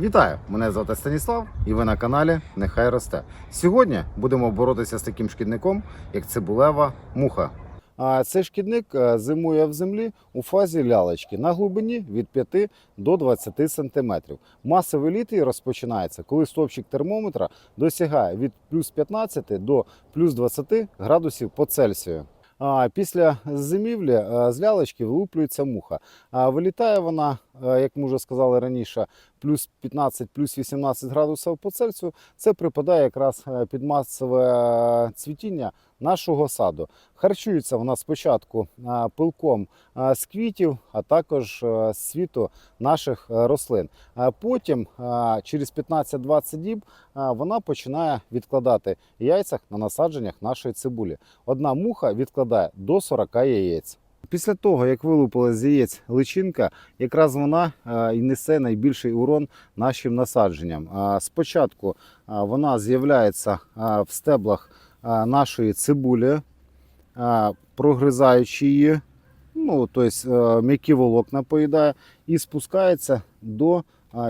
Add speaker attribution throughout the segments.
Speaker 1: Вітаю! Мене звати Станіслав, і ви на каналі Нехай росте. Сьогодні будемо боротися з таким шкідником, як цибулева муха. А цей шкідник е, зимує в землі у фазі лялечки на глибині від 5 до 20 см. Масовий літій розпочинається, коли стовпчик термометра досягає від плюс 15 до плюс 20 градусів по Цельсію. А після зимівлі е, з лялечки вилуплюється муха. А вилітає вона, як ми вже сказали раніше, плюс 15, плюс 18 градусів по Цельсію. Це припадає якраз е, під масове е, цвітіння нашого саду. Харчується вона спочатку е, пилком е, з квітів, а також е, з світу наших е, рослин. Потім, е, через 15-20 діб, е, вона починає відкладати яйцях на насадженнях нашої цибулі. Одна муха відкладає до 40 яєць. Після того, як вилупила з яєць личинка, якраз вона е, і несе найбільший урон нашим насадженням. Спочатку е, вона з'являється е, в стеблах нашої цибулі, прогризаючи її, ну, тобто м'які волокна поїдає, і спускається до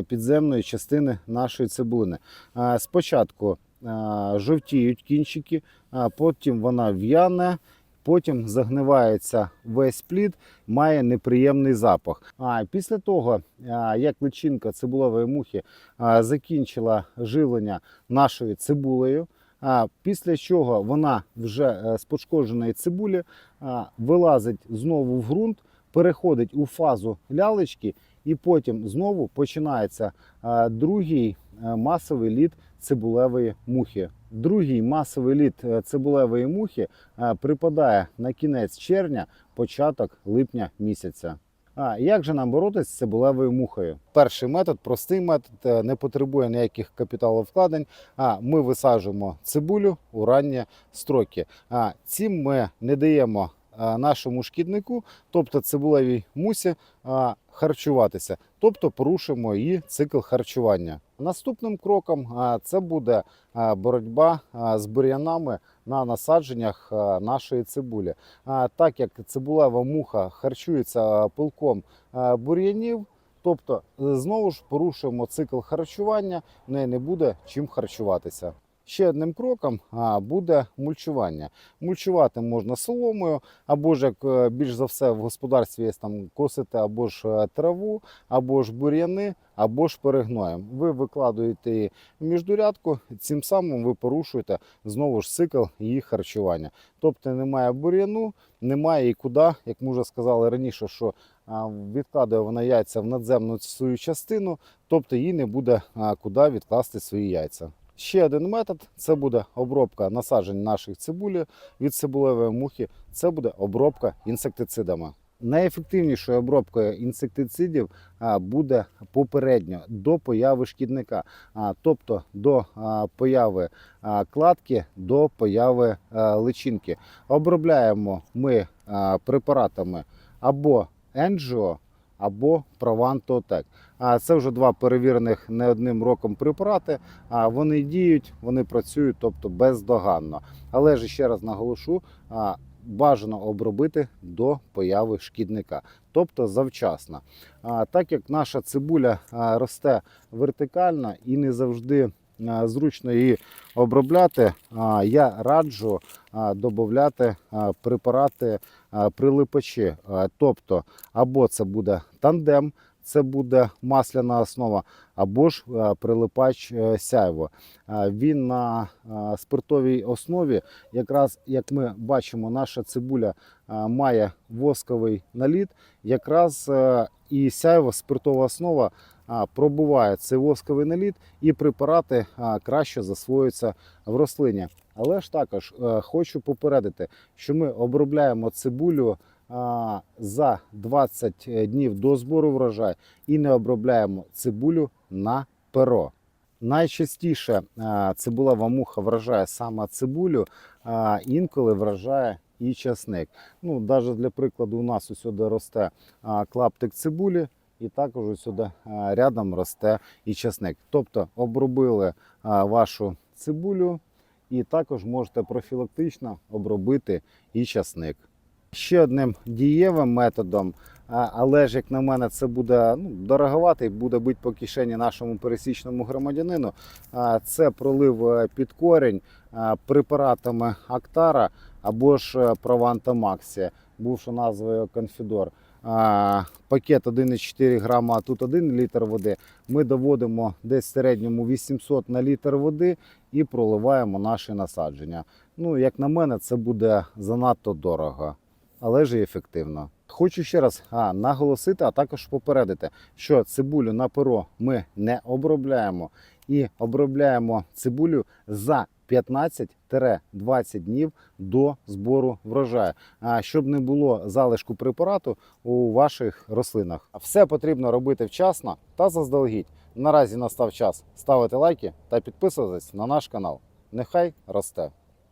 Speaker 1: підземної частини нашої цибулини. Спочатку жовтіють кінчики, потім вона в'яне. Потім загнивається весь плід, має неприємний запах. А після того, як личинка цибулевої мухи закінчила живлення нашою цибулею, після чого вона вже е, з пошкодженої цибулі вилазить знову в ґрунт, переходить у фазу лялечки, і потім знову починається другий масовий лід цибулевої мухи. Другий масовий лід е, цибулевої мухи е, припадає на кінець червня, початок липня місяця. А як же нам боротися з цибулевою мухою? Перший метод, простий метод, е, не потребує ніяких капіталовкладень. А ми висаджуємо цибулю у ранні строки. А цим ми не даємо е, нашому шкіднику, тобто цибулевій мусі, харчуватися, тобто порушимо її цикл харчування. Наступним кроком це буде боротьба з бур'янами на насадженнях нашої цибулі. Так як цибулева муха харчується пилком бур'янів, тобто е, знову ж порушуємо цикл харчування, в неї не буде чим харчуватися. Ще одним кроком буде мульчування. Мульчувати можна соломою, або ж як е, більш за все в господарстві є там косити або ж е, траву, або ж бур'яни, або ж перегноєм. Ви викладуєте її в міждурядку, цим самим ви порушуєте знову ж цикл її харчування. Тобто немає бур'яну, немає і куди, як ми вже сказали раніше, що відкладує вона яйця в надземну свою частину, тобто їй не буде куди відкласти свої яйця. Ще один метод це буде обробка насаджень наших цибулі від цибулевої мухи. Це буде обробка інсектицидами. Найефективнішою обробкою інсектицидів буде попередньо до появи шкідника, тобто до появи кладки, до появи личинки. Обробляємо ми препаратами або Енджіо, або Провантотек. А це вже два перевірених не одним роком препарати. А вони діють, вони працюють, тобто бездоганно. Але ж ще раз наголошу, бажано обробити до появи шкідника, тобто завчасно. А, Так як наша цибуля росте вертикально і не завжди зручно її обробляти, я раджу додати препарати прилипачі. Тобто, або це буде тандем, це буде масляна основа, або ж е, прилипач е, сяйво. Е, Він на е, спиртовій основі, якраз як ми бачимо, наша цибуля е, має восковий наліт, якраз е, і сяйво спиртова основа пробуває цей восковий наліт, і препарати краще засвоюються в рослині. Але ж також е, хочу попередити, що ми обробляємо цибулю за 20 днів до збору врожаю і не обробляємо цибулю на перо. Найчастіше цибулева муха вражає саме цибулю, а інколи вражає і часник. Ну, навіть для прикладу, у нас усюди росте клаптик цибулі, і також усюди а, рядом росте і часник. Тобто обробили вашу цибулю, і також можете профілактично обробити і часник. Ще одним дієвим методом, але ж як на мене, це буде ну, дороговато і буде бити по кишені нашому пересічному громадянину. Це пролив е, під корінь препаратами Актара або ж е, Прованта Максі, бувши назвою Конфідор. Пакет 1,4 грама, а тут 1 літр води. Ми доводимо десь в середньому 800 на літр води і проливаємо наші насадження. Ну, як на мене, це буде занадто дорого, але ж і ефективно. Хочу ще раз а, наголосити, а також попередити, що цибулю на перо ми не обробляємо і обробляємо цибулю за 15-20 днів до збору врожаю, щоб не було залишку препарату у ваших рослинах. Все потрібно робити вчасно та заздалегідь. Наразі настав час ставити лайки та підписуватись на наш канал. Нехай росте.